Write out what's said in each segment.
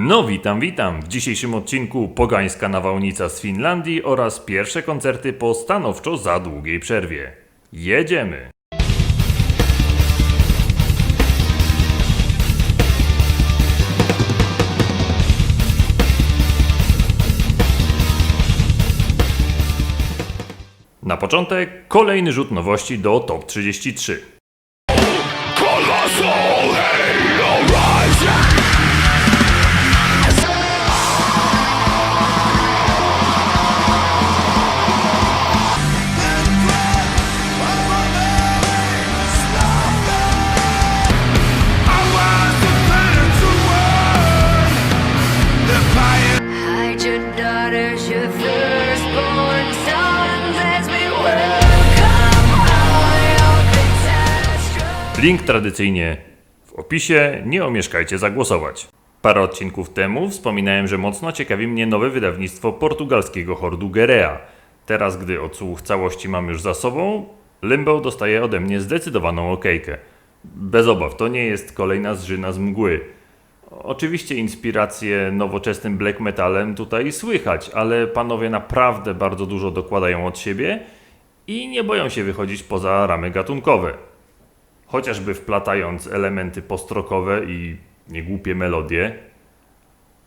No witam, witam. W dzisiejszym odcinku pogańska nawałnica z Finlandii oraz pierwsze koncerty po stanowczo za długiej przerwie. Jedziemy! Na początek kolejny rzut nowości do Top 33. Link tradycyjnie w opisie, nie omieszkajcie zagłosować. Parę odcinków temu wspominałem, że mocno ciekawi mnie nowe wydawnictwo portugalskiego hordu Gerea. Teraz, gdy odsłuch całości mam już za sobą, Limbo dostaje ode mnie zdecydowaną okejkę. Bez obaw, to nie jest kolejna zżyna z mgły. Oczywiście inspiracje nowoczesnym black metalem tutaj słychać, ale panowie naprawdę bardzo dużo dokładają od siebie i nie boją się wychodzić poza ramy gatunkowe chociażby wplatając elementy postrokowe i niegłupie melodie,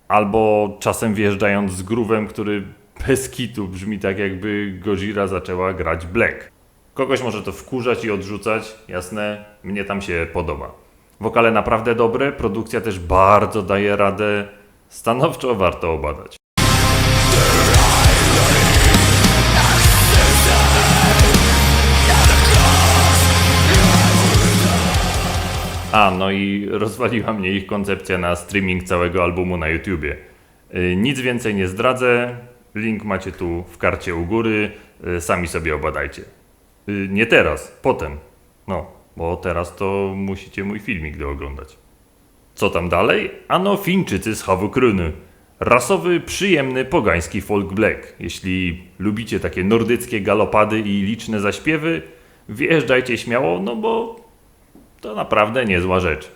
albo czasem wjeżdżając z grówem, który bez kitu brzmi tak jakby Gojira zaczęła grać Black. Kogoś może to wkurzać i odrzucać, jasne, mnie tam się podoba. Wokale naprawdę dobre, produkcja też bardzo daje radę, stanowczo warto obadać. A, no i rozwaliła mnie ich koncepcja na streaming całego albumu na YouTubie. Y, Nic więcej nie zdradzę. Link macie tu w karcie u góry. y, Sami sobie obadajcie. Y, Nie teraz, potem. No, bo teraz to musicie mój filmik dooglądać. Co tam dalej? Ano Fińczycy z Havukruny. Rasowy, przyjemny, pogański folk black. Jeśli lubicie takie nordyckie galopady i liczne zaśpiewy, wjeżdżajcie śmiało, no bo to naprawdę niezła rzecz.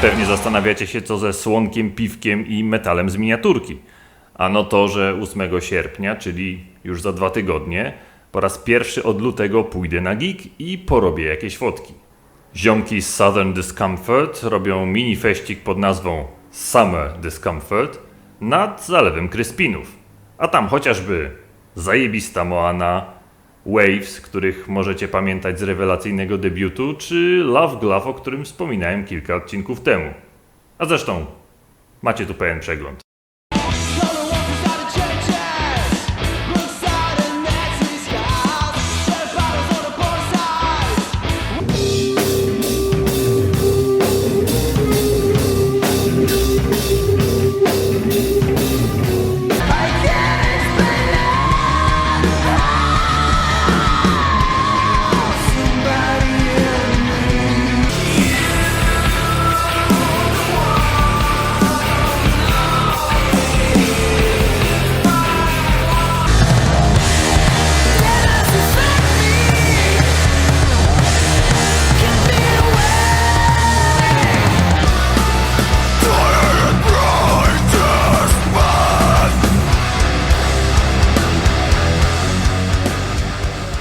Pewnie zastanawiacie się, co ze słonkiem, piwkiem i metalem z miniaturki. Ano to, że 8 sierpnia, czyli już za dwa tygodnie, po raz pierwszy od lutego pójdę na gig i porobię jakieś fotki. Ziomki z Southern Discomfort robią mini feścik pod nazwą Summer Discomfort nad Zalewem Kryspinów. A tam chociażby zajebista Moana, Waves, których możecie pamiętać z rewelacyjnego debiutu, czy Love Glove, o którym wspominałem kilka odcinków temu. A zresztą macie tu pełen przegląd.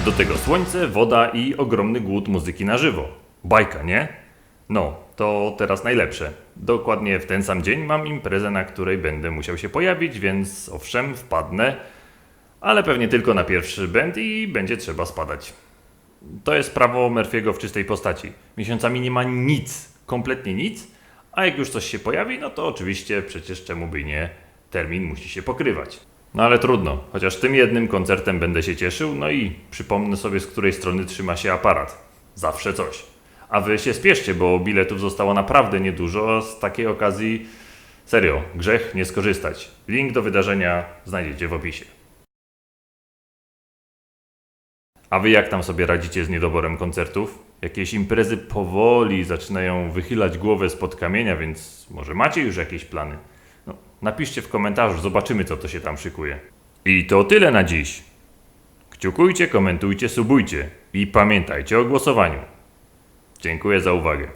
Do tego słońce, woda i ogromny głód muzyki na żywo. Bajka, nie? No, to teraz najlepsze. Dokładnie w ten sam dzień mam imprezę, na której będę musiał się pojawić, więc owszem, wpadnę, ale pewnie tylko na pierwszy band i będzie trzeba spadać. To jest prawo Murphy'ego w czystej postaci. Miesiącami nie ma nic, kompletnie nic, a jak już coś się pojawi, no to oczywiście przecież czemu by nie, termin musi się pokrywać. No ale trudno, chociaż tym jednym koncertem będę się cieszył, no i przypomnę sobie z której strony trzyma się aparat. Zawsze coś. A wy się spieszcie, bo biletów zostało naprawdę niedużo, a z takiej okazji serio, grzech nie skorzystać. Link do wydarzenia znajdziecie w opisie. A wy jak tam sobie radzicie z niedoborem koncertów? Jakieś imprezy powoli zaczynają wychylać głowę spod kamienia, więc może macie już jakieś plany? Napiszcie w komentarzu, zobaczymy co to się tam szykuje. I to tyle na dziś. Kciukujcie, komentujcie, subujcie i pamiętajcie o głosowaniu. Dziękuję za uwagę.